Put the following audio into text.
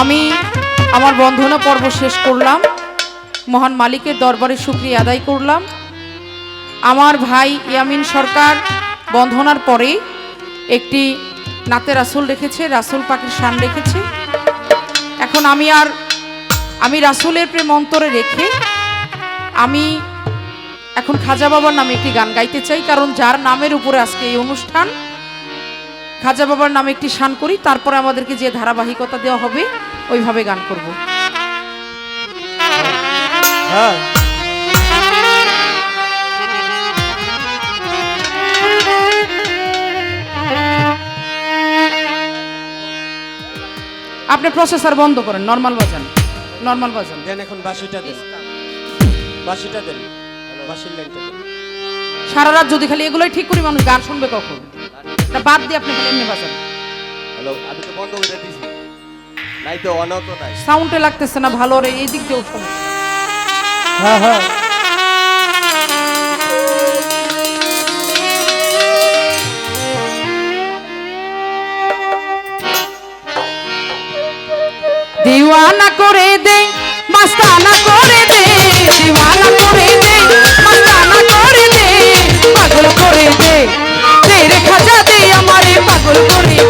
আমি আমার বন্ধনা পর্ব শেষ করলাম। মহান মালিকের দরবারে শুক্রিয়া আদায় করলাম। আমার ভাই ইয়ামিন সরকার বন্ধনার পরে একটি নাতে রাসুল রেখেছে, রাসুল পাখির শান রেখেছে। এখন আমি আর, আমি রাসুলের প্রেম অন্তরে রেখে আমি এখন খাজা বাবার নামে একটি গান গাইতে চাই, কারণ যার নামের উপরে আজকে এই অনুষ্ঠান খাজা বাবার নামে একটি শান করি তারপরে আমাদেরকে যে ধারাবাহিকতা দেওয়া হবে ওইভাবে গান করব। হ্যাঁ। আপনি প্রসেসর বন্ধ করেন নর্মাল বাজান নর্মাল বাজান। দেন এখন বাসিটা দেন। বাসিটা দেন। বাসির লাইনটা দেন। সারা রাত যদি খালি এগুলোই ঠিক করি মানুষ গান শুনবে কখন? এটা বাদ দিয়ে আপনি এমনি বাজান। হ্যালো আমি তো বন্ধ করে দিছি। নাই তো অনাও তো নাই সাউন্ডে লাগতেছে না ভালো রে এই দিক দিয়েও সমস্যা হ্যাঁ হ্যাঁ। দিওয়ানা করে দে মাস্তানা করে দে দিওয়ানা করে দে। দে